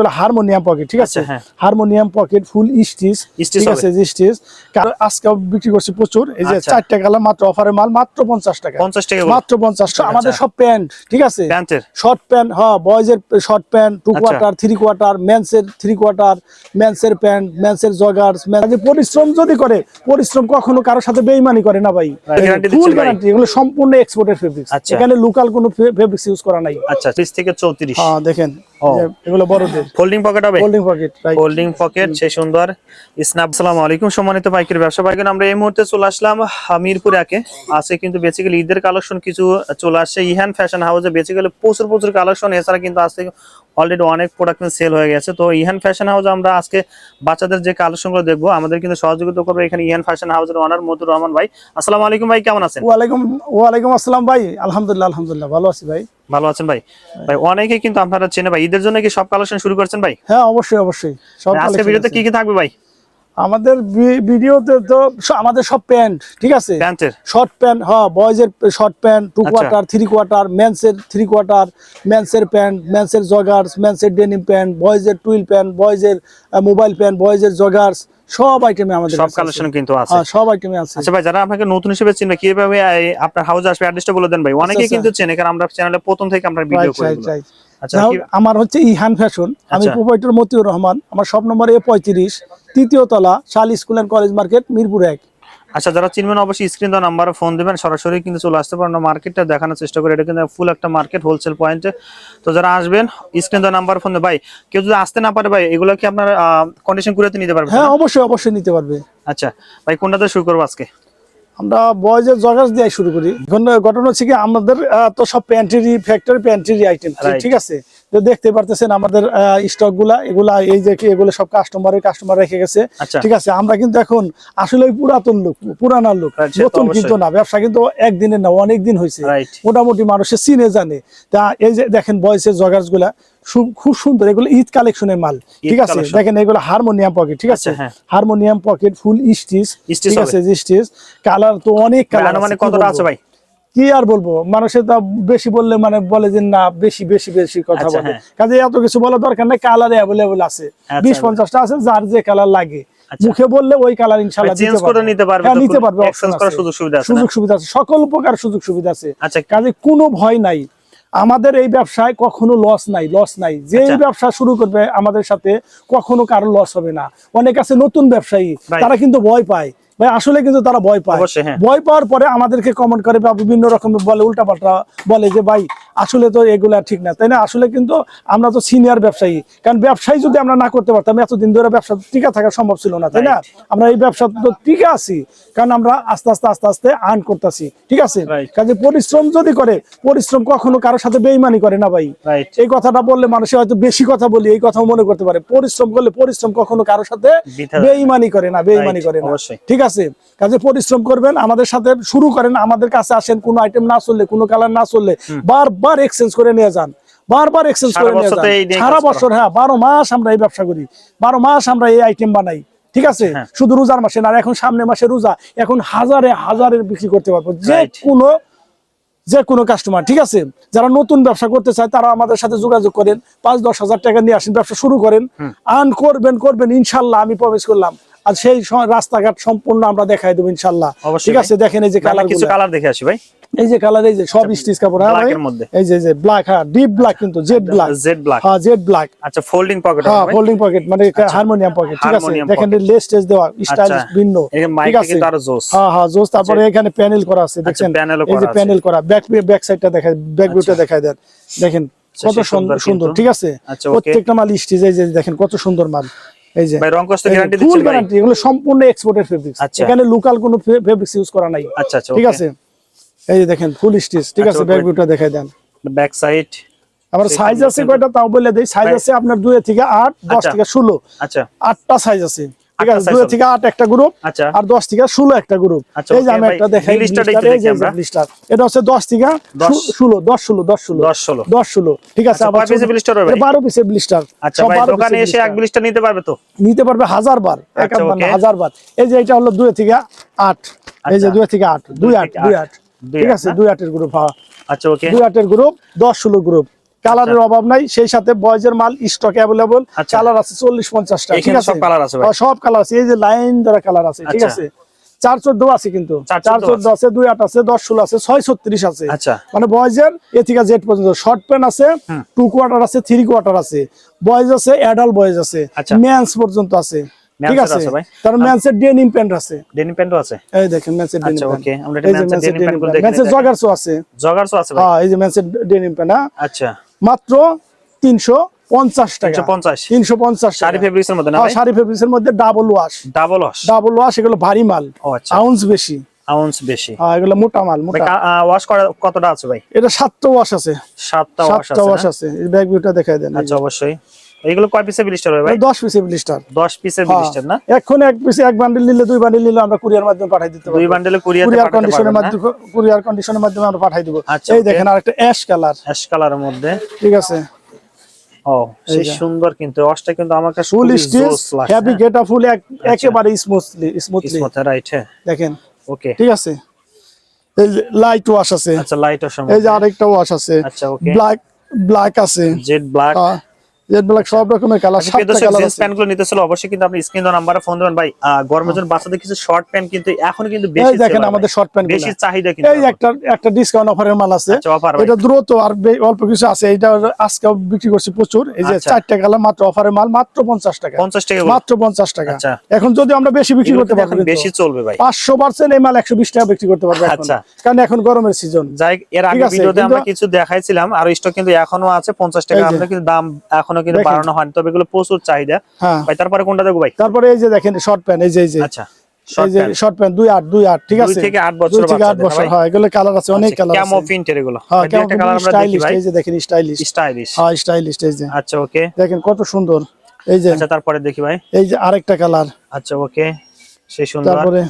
হলো harmonium pocket ঠিক আছে? আচ্ছা, হ্যাঁ। হারমোনিয়াম পকেট ফুল স্টিচ ঠিক আছে স্টিচ আজকে বিক্রি করছি প্রচুর এই যে আচ্ছা। চারটা কালার মাত্র অফারের মাল মাত্র পঞ্চাশ টাকা। পঞ্চাশ টাকা মাত্র পঞ্চাশ টাকা। আমাদের আচ্ছা। সব প্যান্ট ঠিক আছে? শর্ট প্যান্ট হ্যাঁ বয়েজের short pant two. Quarter three quarter মেন্সের three quarter মেন্সের প্যান্ট মেন্সের জগার্স পরিশ্রম যদি করে পরিশ্রম কখনো কারোর সাথে বেইমানি করে না ভাই। ফুল গ্যারান্টি এগুলো সম্পূর্ণ এক্সপোর্টের ফেব্রিক্স। এখানে লোকাল কোনো ফেব্রিক্স ইউজ করা নাই। আচ্ছা ত্রিশ থেকে চৌত্রিশ। হ্যাঁ দেখেন এগুলো বড়দের। ফোল্ডিং পকেট হবে? ফোল্ডিং পকেট হোল্ডিং পকেট সেই সুন্দর। স্ন্যাপ সালাম আলাইকুম। সম্মানিত পাইকারি ব্যবসা পাইকার আমরা এই মুহূর্তে চলে আসলাম হামিরপুর একে। আছে কিন্তু বেসিক্যালি ঈদের কালেকশন কিছু চলে আসছে। ইহান ফ্যাশন হাউসে বেসিক্যালি প্রচুর প্রচুর কালেকশন। এছাড়া কিন্তু আজকে অলরেডি অনেক প্রোডাক্ট সেল হয়ে গেছে। তো ইহান ফ্যাশন হাউস আমরা আজকে বাচ্চাদের যে কালেকশনগুলো দেখব আমাদের কিন্তু সহযোগিতা করবে এখানে ইহান ফ্যাশন হাউসের ওনার মধুর রহমান ভাই। আসসালামু আলাইকুম ভাই কেমন আছেন? ওয়ালাইকুম ওয়ালাইকুম আসসালাম ভাই। আলহামদুলিল্লাহ আলহামদুলিল্লাহ ভালো আছি ভাই। ভালো আছেন ভাই? ভাই অনেকে কিন্তু আপনারা চেনে ভাই ঈদের জন্য কি সব কালেকশন শুরু করছেন ভাই? হ্যাঁ অবশ্যই অবশ্যই। সব আজকে ভিডিওতে কি কি থাকবে ভাই? আমাদের ভিডিওতে তো আমাদের সব প্যান্ট ঠিক আছে? প্যান্টের? শর্ট প্যান্ট হ্যাঁ বয়েজের শর্ট প্যান্ট টু আচ্ছা। কোয়ার্টার থ্রি কোয়ার্টার মেন্সের থ্রি কোয়ার্টার মেন্সের প্যান্ট মেন্সের জগার্স মেন্সের ডেনিম প্যান্ট বয়েজের টুইল প্যান্ট বয়েজের মোবাইল প্যান্ট বয়েজের জগার্স সব আইটেমে আমাদের সব। কালেকশন কিন্তু আছে। হ্যাঁ সব আইটেমে আছে। আচ্ছা ভাই যারা আপনাকে নতুন হিসেবে চিনবে কীভাবে আপনার হাউসে আসবে অ্যাড্রেসটা বলে দেন ভাই। অনেকে আচ্ছা। কিন্তু চেনে কারণ আমরা চ্যানেলে প্রথম থেকে আমরা ভিডিও করি আচ্ছা আমার হচ্ছে ইহান ফ্যাশন আমি আচ্ছা। প্রোপাইটার মতিউর রহমান আমার সব নম্বর এ পঁয়ত্রিশ তৃতীয় তলা শাল school and college market Mirpur এক। আচ্ছা যারা চিনবেন অবশ্যই স্ক্রিন দেওয়া নাম্বারে ফোন দিবেন সরাসরি কিন্তু চলে আসতে পারেন মার্কেটটা দেখানোর চেষ্টা করি। এটা কিন্তু ফুল একটা মার্কেট হোলসেল পয়েন্টে তো যারা আসবেন স্ক্রিন দেওয়া নাম্বার ফোন ভাই কেউ যদি আসতে না পারে ভাই এগুলো কি আপনার কন্ডিশন করে নিতে পারবে হ্যাঁ অবশ্যই অবশ্যই নিতে পারবে। আচ্ছা ভাই কোনটাতে শুরু করব আজকে? আমরা বয়েজের জগার্স দিয়ে শুরু করি। এখন ঘটনা হচ্ছে কি আমাদের তো সব প্যান্টেরি ফ্যাক্টরি প্যান্টেরি আইটেম ঠিক আছে? তো দেখতে পারতেছেন আমাদের স্টকগুলা এগুলা এই যে এগুলো সব কাস্টমারের কাস্টমার রেখে গেছে। আচ্ছা। ঠিক আছে আমরা কিন্তু এখন আসলে পুরাতন লোক পুরানা লোক নতুন কিন্তু না ব্যবসা কিন্তু একদিনের না অনেক দিন হয়েছে। মোটামুটি মানুষের চিনে জানে। তা এই যে দেখেন বয়সের জগার্সগুলা খুব সুন্দর এগুলো ঈদ কালেকশনের মাল। ঠিক আছে দেখেন এগুলো হারমোনিয়াম পকেট ঠিক আছে? আচ্ছা, হ্যাঁ। হারমোনিয়াম পকেট ফুল স্টিচ ঠিক আছে যে স্টিচ কালার তো অনেক কালার মানে কতটা আছে ভাই? কি আর বলব? মানুষের তা বেশি বললে মানে বলে যে না বেশি বেশি বেশি কথা আচ্ছা, বলে। হ্যাঁ। কাজে এত কিছু বলা দরকার নেই কালার অ্যাভেলেবল আছে। আচ্ছা, বিশ পঞ্চাশটা আছে যার যে কালার লাগে। আচ্ছা। মুখে বললে ওই কালার ইনশাল্লাহ চেঞ্জ করে নিতে পারবে হ্যাঁ নিতে পারবে exchange করার সুযোগ সুবিধা আছে সুযোগ সুবিধা আছে সকল প্রকার সুযোগ সুবিধা আছে। আচ্ছা। কাজে কোনো ভয় নাই। আমাদের এই ব্যবসায় কখনো লস নাই লস নাই। যে আচ্ছা। ব্যবসা শুরু করবে আমাদের সাথে কখনো কারও লস হবে না। অনেক আছে নতুন ব্যবসায়ী তারা কিন্তু ভয় পায়। ভাই আসলে কিন্তু তারা ভয় পায় হ্যাঁ। ভয় পাওয়ার পরে আমাদেরকে কমেন্ট করে বা বিভিন্ন রকমের বলে উল্টাপাল্টা বলে যে ভাই আসলে তো এগুলা ঠিক না তাই না? আসলে কিন্তু আমরা তো সিনিয়র ব্যবসায়ী কারণ ব্যবসায়ী যদি আমরা না করতে পারতাম এতদিন ধরে ব্যবসা টিকা থাকা সম্ভব ছিল না তাই না? আমরা এই ব্যবসা তো টিকে আছি কারণ আমরা আস্তে আস্তে আস্তে আস্তে আর্ন করতেছি ঠিক আছে? কাজে পরিশ্রম যদি করে পরিশ্রম কখনো কারোর সাথে বেইমানি করে না ভাই। এই কথাটা বললে মানুষে হয়তো বেশি কথা বলি এই কথা মনে করতে পারে। পরিশ্রম করলে পরিশ্রম কখনো কারোর সাথে বেইমানি করে না বেইমানি করে না। ঠিক আছে? কাজে পরিশ্রম করবেন আমাদের সাথে শুরু করেন আমাদের কাছে আসেন কোনো আইটেম না চললে কোনো কালার না চললে বারবার এক্সচেঞ্জ করে নিয়ে যান বারবার এক্সচেঞ্জ করে নিয়ে যান। সারা বছর হ্যাঁ বারো মাস আমরা এই ব্যবসা করি বারো মাস আমরা এই আইটেম বানাই ঠিক আছে? হ্যাঁ। শুধু রোজার মাসে না এখন সামনে মাসে রোজা এখন হাজারে হাজারের বিক্রি করতে পারব যে কোনো যে কোনো কাস্টমার ঠিক আছে? যারা নতুন ব্যবসা করতে চায় তারা আমাদের সাথে যোগাযোগ করেন পাঁচ দশ হাজার টাকা নিয়ে আসেন ব্যবসা শুরু করেন। আর্ন করবেন করবেন ইনশাল্লাহ আমি প্রবেশ করলাম। আর সেই রাস্তাঘাট সম্পূর্ণ আমরা দেখাই দেবো ইনশাল্লাহ। ঠিক আছে? দেখেন এই যে কালার কিছু কালার দেখে আসি ভাই। এই যে কালার এই যে সব স্টিচ কাপড় হ্যাঁ এর মধ্যে। এই যে যে ব্ল্যাক হ্যাঁ ডিপ ব্ল্যাক কিন্তু জেড ব্ল্যাক জেড ব্ল্যাক হ্যাঁ জেড ব্ল্যাক আচ্ছা ফোল্ডিং পকেট হ্যাঁ ফোল্ডিং পকেট মানে হারমোনিয়াম পকেট ঠিক আছে? দেখেন লেস টেস দেওয়া স্টাইল আচ্ছা। ভিন্ন ঠিক আছে? হ্যাঁ হ্যাঁ জোস তারপরে এখানে প্যানেল করা আছে ও এই যে প্যানেল করা ব্যাক ব্যাক সাইডটা দেখায় ব্যাক ভিউটা দেখায় দেন। দেখেন কত সুন্দর ঠিক আছে? আচ্ছা, প্রত্যেকটা মাল স্টিচ এই যে দেখেন কত সুন্দর মাল। এই যে ভাই রং কষ্ট গ্যারান্টি ফুল দিচ্ছেন ভাই। গ্যারান্টি এগুলো সম্পূর্ণ এক্সপোর্টেড ফেব্রিক্স আচ্ছা। এখানে লোকাল কোনো ফেব্রিক্স ইউজ করা নাই আচ্ছা আচ্ছা ঠিক আছে? এই যে দেখেন ফুল স্টিচ ঠিক আচ্ছা, আছে? okay. ব্যাক ভিউটা দেখায় দেন। ব্যাক সাইড আবার সাইজ আছে কয়টা? তাও বলে দেই। সাইজ আছে আপনার দুই থেকে আট দশ আচ্ছা। থেকে ষোলো। আচ্ছা। আটটা সাইজ আছে। ঠিক আছে? size দুই হবে। থেকে আট একটা গ্রুপ আচ্ছা। আর দশ থেকে ষোলো একটা গ্রুপ আচ্ছা, এই যে আমি একটা দেখাই blister টা blister, একটু এই দেখি আমরা। blister। এটা হচ্ছে দশ থেকে দশ। ষো- ষোলো দশ ষোলো দশ ষোলো। দশ ষোলো। দশ ষোলো। ঠিক আছে আবার কয় piece এর blister হবে ভাই? এটা বারো পিসের ব্লিস্টার আচ্ছা ভাই দোকানে এসে এক ব্লিস্টার নিতে পারবে তো? নিতে পারবে হাজার বার। এক হাজার বার। এই যে এটা হলো দুই থেকে আট। এই যে আচ্ছা। দুই থেকে আট দুই আট থেকে দুই আট। আট। দুই ঠিক আছে দুই আটের গ্রুপ হ্যাঁ। আচ্ছা ওকে। দুই আটের গ্রুপ দশ ষোলো গ্রুপ কালারের অভাব নাই সেই সাথে বয়েজের মাল স্টক অ্যাভেলেবল আচ্ছা। কালার আছে চল্লিশ পঞ্চাশটা ঠিক আছে? সব কালার আছে হ্যাঁ, সব কালার আছে এই যে লাইন দ্বারা কালার আছে ঠিক আচ্ছা। আছে? চার চোদ্দ আছে কিন্তু। চার চোদ্দ আছে। দুই আট আছে দশ ষোলো আছে ছয় ছত্রিশ আছে। আচ্ছা। মানে বয়েজের এ থেকে জেড পর্যন্ত শর্ট প্যান্ট আছে টু কোয়ার্টার আছে থ্রি কোয়ার্টার আছে। বয়েজ আছে অ্যাডাল্ট বয়েজ আছে আচ্ছা। মেন্স পর্যন্ত আছে। ঠিক আছে? তার মেন্সের ডেনিম প্যান্ট আছে। ডেনিম প্যান্টও আছে? এই দেখেন মেন্সের ডেনিম আচ্ছা প্যান্ট ওকে আমরা এটা মেন্সের ডেনিম প্যান্টগুলো দেখে মেন্সের আছে। জগার্সও আছে ভাই? হ্যাঁ এই যে মেন্সের ডেনিম প্যান্ট হ্যাঁ? আচ্ছা। মাত্র টাকা। 350 তিনশো পঞ্চাশ শাড়ি ফেব্রিক্সের মধ্যে না হ্যাঁ শাড়ি ফেব্রিক্সের মধ্যে double wash double wash double wash এগুলো ভারী মাল। আচ্ছা। আউন্স বেশি। আউন্স বেশি। হ্যাঁ এগুলো মোটা মাল মোটা। ওয়াশ করা কতটা আছে ভাই? এটা সাতটা ওয়াশ আছে। সাতটা ওয়াশ সাতটা আছে ওয়াশ আছে। এই ব্যাগ ভিউটা দেখাই দেন আচ্ছা অবশ্যই। এইগুলো কয় পিসের বিলিস্টার হবে ভাই? দশ পিসের ব্লিস্টার 10 পিসের বিলিস্টার না? এখন এক পিসে এক বান্ডিল নিলে দুই বান্ডিল নিলে আমরা কুরিয়ার মাধ্যমে পাঠাই দিতে দুই বান্ডেলে কুরিয়ারে কন্ডিশনের মাধ্যমে কুরিয়ার কন্ডিশনের মাধ্যমে আমরা পাঠাই দিব। আচ্ছা, এই দেখেন আরেকটা অ্যাশ কালার অ্যাশ কালারের মধ্যে। ঠিক আছে। ও সেই সুন্দর কিন্তু কিন্তু আমার কাছে ফুল স্টিচ গেটা ফুল একেবারে স্মুথলি স্মুথলি ইসমতে রাইট হ্যাঁ। দেখেন। ওকে ঠিক আছে। এই লাইট ওয়াশ আছে। আচ্ছা লাইট ওয়াশ এই যে আরেকটা ওয়াশ আছে। আচ্ছা ওকে ব্ল্যাক ব্ল্যাক আছে। জেড ব্ল্যাক জেড ব্ল্যাক সব রকমের কালার জিন্স আছে। নিতে চলে অবশ্যই কিন্তু আপনি স্ক্রিন নাম্বারে ফোন দেবেন। ভাই গরমের জন্য বাচ্চাদের কিছু শর্ট প্যান্ট কিন্তু এখন কিন্তু বেশি দেখেন আমাদের শর্ট প্যান্ট বেশি চাহিদা কিন্তু এই একটা একটা ডিসকাউন্ট অফারের মাল আছে। অফার ভাই। এটা দ্রুত আর অল্প কিছু আছে। এটা আজকে বিক্রি করছি প্রচুর। এই যে। চারটা কালার মাত্র অফারের মাল মাত্র পঞ্চাশ টাকা। 50 টাকা মাত্র পঞ্চাশ টাকা। এখন যদি আমরা বেশি বিক্রি করতে পারব বেশি চলবে ভাই। পাঁচশো পার্সেন্ট এই মাল একশো বিশ টাকা বিক্রি করতে পারব। আচ্ছা। কারণ এখন গরমের সিজন যাই এর আগে ভিডিওতে আমরা কিছু দেখাইছিলাম আর স্টক কিন্তু এখনও আছে 50 টাকা। আমরা কিন্তু দাম এখনও কিন্তু বাড়ানো হয়নি তবে এগুলো প্রচুর চাহিদা। হ্যাঁ। ভাই তারপরে কোনটা দেখো ভাই? তারপরে এই যে দেখেন শর্ট প্যান্ট এই যে এই যে। আচ্ছা শর্ট প্যান্ট দুই আট দুই আট ঠিক আছে? থেকে আট বছর থেকে আট বছর ভাই? হ্যাঁ এগুলো কালার আছে অনেক কালার ক্যামো প্রিন্টের এগুলো। হ্যাঁ একটা কালার আমরা দেখি ভাই। এই যে দেখেন স্টাইলিশ স্টাইলিশ হ্যাঁ স্টাইলিশ এই যে। আচ্ছা ওকে দেখেন কত সুন্দর। এই যে। আচ্ছা তারপরে দেখি ভাই। এই যে আরেকটা কালার আচ্ছা ওকে সেই সুন্দর। তারপরে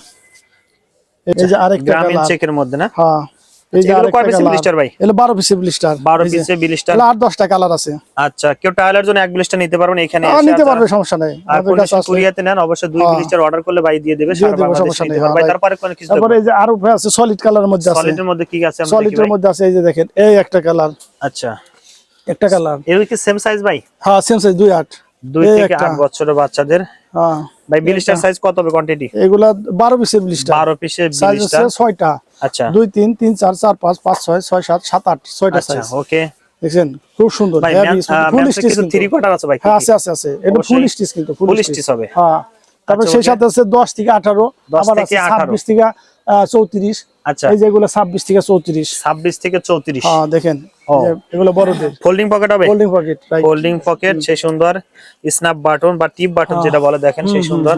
এই যে আরেকটা গ্রামীণ চেকের মধ্যে না? হ্যাঁ। এই যে এগুলো আরেকটা কয় পিসের কালার? blister ভাই? এগুলো 12 পিসের ব্লিস্টার 12 পিসের বিলিস্টার এগুলো 8 10টা কালার আছে। কেউ টাইলার জন্য এক বিলিস্টার নিতে পারবেন এখানে এসে নিতে আর পারবে সমস্যা নাই। আর আমাদের কাছে কন্ডিশন আসলে কুরিয়াতে নেন অবশ্যই দুই। অর্ডার করলে ভাই দিয়ে দেবে দিয়ে সারা দেবো, বাংলাদেশে সমস্যা নিতে নেই, পারবে। ভাই তারপরে কোন কিছু তারপরে এই যে আরও আছে সলিড কালারের মধ্যে আছে। কি আছে সলিডের মধ্যে আছে এই যে দেখেন এই একটা কালার আচ্ছা। একটা কালার এগুলো কি সেম সাইজ ভাই? হ্যাঁ সেম সাইজ থেকে বছরের বাচ্চাদের। হ্যাঁ। ভাই বিলিস্টার সাইজ কত হবে কোয়ান্টিটি এগুলা 12 পিসের ব্লিস্টার। 12 পিসের সাইজ 6টা আচ্ছা। 2 3 3 4 4 5 5 6 6 7 7 8 6টা আচ্ছা সাইজ ওকে দেখছেন? খুব সুন্দর। ভাই stitch কিছু কিন্তু। থ্রি কোয়ার্টার আছে ভাই হ্যাঁ আছে আছে আছে। এটা ফুল স্টিচ কিন্তু ফুল ফুল স্টিচ স্টিচ হবে। হ্যাঁ। তারপর আচ্ছা, সেই. সাথে আছে 10 থেকে 18 10 আবার থেকে আছে 18 26 থেকে আহ, 34 আচ্ছা। এই যেগুলো 26 থেকে 34 26 থেকে 34 হ্যাঁ দেখেন। এগুলো বড়দের ফোল্ডিং পকেট হবে? হোল্ডিং পকেট ফোল্ডিং পকেট সেই সুন্দর স্ন্যাপ বাটন বা টিপ বাটন হ্যাঁ। যেটা বলে দেখেন সেই সুন্দর।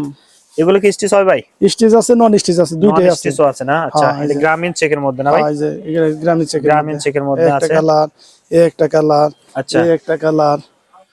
এগুলো কি স্টিচ হবে ভাই? স্টিচ আছে নন স্টিচ আছে দুইটাই আছে। স্টিচও আছে না? আচ্ছা হ্যাঁ, এই এটা গ্রামীণ চেকের মধ্যে না ভাই? হ্যাঁ, এই যে গ্রামীণ চেকের গ্রামীণ চেকের মধ্যে একটা কালার এই একটা কালার আচ্ছা। এই একটা কালার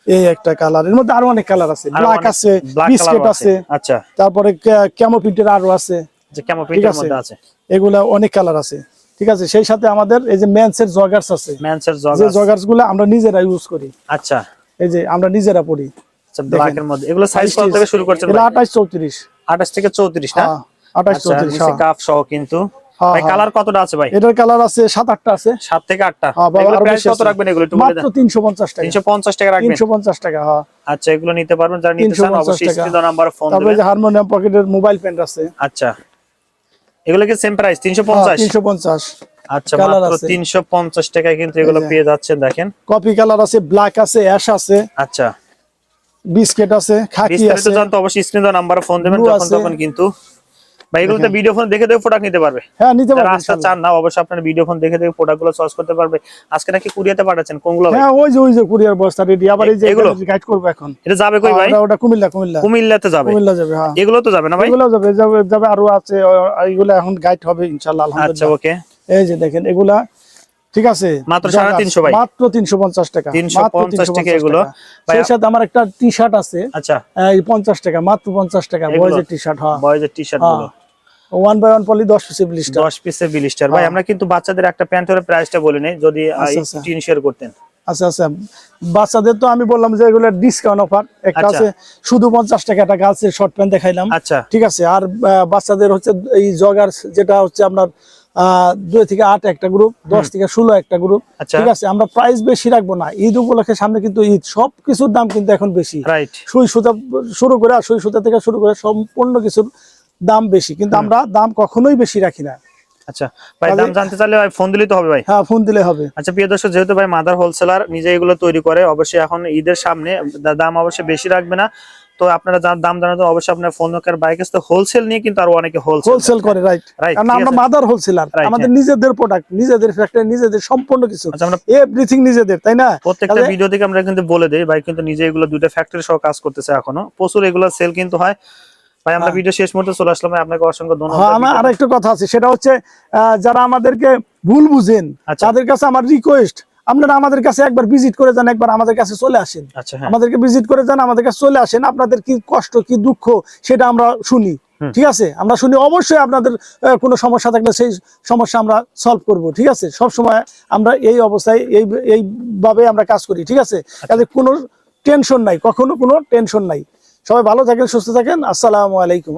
এই একটা কালারের মধ্যে আরও অনেক কালার আছে। ব্ল্যাক আছে বিস্কিট আছে। আচ্ছা। তারপরে ক্যামো প্রিন্টের আরও আছে। যে কেমন প্রিন্টের মধ্যে আছে। এগুলা অনেক কালার আছে। ঠিক আছে? সেই সাথে আমাদের এই যে মেন্সের জগার্স আছে। ম্যানসের যে জগার জগার্সগুলো আমরা নিজেরা ইউজ করি। আচ্ছা। এই যে আমরা নিজেরা পড়ি আচ্ছা ব্ল্যাক এর মধ্যে। এগুলো সাইজ কত থেকে শুরু করছেন এটা আঠাশ চৌত্রিশ। 28 থেকে 34 না? হ্যাঁ আঠাশ আচ্ছা চৌত্রিশ নিচে কাপ সহ কিন্তু। হ্যাঁ, ভাই হ্যাঁ। কালার কতটা আছে ভাই? এটার কালার আছে সাত আটটা আছে। 7 থেকে 8টা হ্যাঁ, এগুলো প্রাইস কত রাখবেন এগুলো একটু বলে মাত্র দেন। তিনশো পঞ্চাশ টাকা। 350 টাকা রাখবেন? তিনশো পঞ্চাশ টাকা হ্যাঁ। আচ্ছা এগুলো নিতে পারবেন। যারা নিতে চান অবশ্যই। স্ক্রিন নাম্বার ফোন তারপরে দিবেন। যে হারমোনিয়াম পকেটের মোবাইল প্যান্ট আছে। আচ্ছা। এগুলো কি সেম প্রাইস 350 তিনশো পঞ্চাশ। আচ্ছা colour মাত্র 350 টাকায় কিন্তু এগুলো পেয়ে যাচ্ছেন দেখেন। কপি কালার আছে ব্ল্যাক আছে অ্যাশ আছে। আচ্ছা। বিস্কিট আছে খাকি আছে। জানতে অবশ্যই স্ক্রিন নাম্বার ফোন দেবেন তখন। তখন কিন্তু ভাই এগুলোতে ভিডিও ফোন দেখে দেখে প্রোডাক্ট নিতে পারবে। হ্যাঁ নিতে পারবে রাস্তা চান না অবশ্যই আপনারা ভিডিও ফোন দেখে দেখে চয়েস করতে পারবে। আজকে নাকি কুরিয়াতে পাঠাচ্ছেন কোনগুলো হ্যাঁ ওই যে ওই যে কুরিয়ার বস্তা রেডি আবার এই যে এগুলো? গাইড করব এখন। এটা যাবে কই ভাই? ওটা- কুমিল্লা কুমিল্লা। কুমিল্লাতে যাবে। কুমিল্লা যাবে হ্যাঁ। এগুলো তো যাবে না ভাই? এগুলো যাবে যাবে যাবে আরও আছে এগুলো এখন গাইড হবে ইনশাআল্লাহ আচ্ছা আলহামদুলিল্লাহ। ওকে এই যে দেখেন এগুলা ঠিক আছে? মাত্র জাগাস, 350 ভাই। মাত্র তিনশো পঞ্চাশ টাকা। 350 মাত্র টাকা এগুলো। টাকা। সেই সাথে আমার একটা টি শার্ট আছে। আচ্ছা। এই পঞ্চাশ টাকা মাত্র পঞ্চাশ টাকা? বয়েজের টি শার্ট হ্যাঁ। বয়েজের টি শার্টগুলো। ওয়ান বাই ওয়ান পলি দশ ব্লিস্টার 10 পিসের বিলিস্টার ভাই হ্যাঁ। আমরা কিন্তু বাচ্চাদের একটা প্যান্টের প্রাইসটা বলে নেই। যদি আচ্ছা, আচ্ছা। টিন শেয়ার করতেন। আচ্ছা আচ্ছা। বাচ্চাদের তো আমি বললাম যে এগুলো ডিসকাউন্ট অফার একটা আচ্ছা। আছে শুধু পঞ্চাশ টাকা একটা গার্লসের শর্ট প্যান্ট দেখাইলাম। আচ্ছা। ঠিক আছে। আর বাচ্চাদের হচ্ছে এই জগার যেটা হচ্ছে আপনার দুই থেকে আট একটা গ্রুপ দশ থেকে ষোলো একটা গ্রুপ আচ্ছা। ঠিক আছে আমরা প্রাইস বেশি রাখব না। ঈদ উপলক্ষে সামনে কিন্তু ঈদ সব কিছুর দাম কিন্তু এখন বেশি। সুই সুতা শুরু করে আর সুই সুতা থেকে শুরু করে সম্পূর্ণ কিছুর দাম বেশি। কিন্তু আমরা দাম কখনোই বেশি রাখি না। আচ্ছা ভাই দাম জানতে চাইলে ভাই ফোন দিলেই তো হবে ভাই। হ্যাঁ ফোন দিলে হবে। আচ্ছা প্রিয় দর্শক যেহেতু ভাই মাদার হোলসেলার নিজে এগুলো তৈরি করে অবশ্যই এখন ঈদের সামনে দাম অবশ্যই বেশি রাখবে না। তো আপনারা দাম জানাতে অবশ্যই আপনার ফোন দরকার বাইক আসতে হোলসেল নিয়ে কিন্তু আরও অনেকে হোলসেল হোলসেল করে রাইট কারণ আমরা মাদার হোলসেলার আমাদের নিজেদের প্রোডাক্ট নিজেদের ফ্যাক্টরি নিজেদের সম্পূর্ণ কিছু। আচ্ছা আমরা এভরিথিং নিজেদের তাই না? প্রত্যেকটা ভিডিও থেকে আমরা কিন্তু বলে দেই ভাই কিন্তু নিজে এগুলো দুইটা ফ্যাক্টরি সহ কাজ করতেছে এখনও। প্রচুর এগুলো সেল কিন্তু হয়। ভাই আমরা হ্যাঁ। ভিডিও শেষ মুহূর্তে চলে আসলাম আপনাকে অসংখ্য হ্যাঁ ধন্যবাদ আমার আর একটা কথা আছে সেটা হচ্ছে যারা আমাদেরকে ভুল বুঝেন আচ্ছা। তাদের কাছে আমার রিকোয়েস্ট আপনারা আমাদের কাছে একবার ভিজিট করে যান একবার আমাদের কাছে চলে আসেন। আচ্ছা হ্যাঁ। আমাদেরকে ভিজিট করে যান আমাদের কাছে চলে আসেন। আপনাদের কি কষ্ট কি দুঃখ সেটা আমরা শুনি। ঠিক আছে? আমরা শুনি অবশ্যই আপনাদের কোনো সমস্যা থাকলে সেই সমস্যা আমরা সলভ করব ঠিক আছে? সব সময় আমরা এই অবস্থায় এই এইভাবে আমরা কাজ করি ঠিক আছে? আচ্ছা। কাজে কোনো টেনশন নাই কখনো কোনো টেনশন নাই। সবাই ভালো থাকেন সুস্থ থাকেন। আসসালামু আলাইকুম।